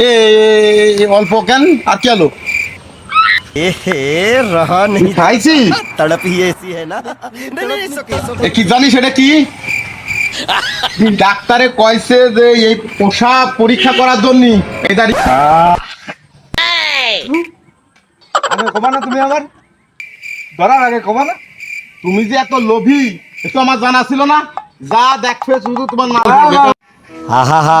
এ অল্প কেন? আর কি আলো? খাইছি? কি জানিস এটা কি? ডাক্তারে কয়েছে যে এই পোশাক পরীক্ষা করার জন্য? এটা কমা না তুমি আমার ধরার আগে কমা না? তুমি যে এত লোভী এ তো আমার জানা ছিল না। যা দেখবে শুধু তোমার না হা হা হা।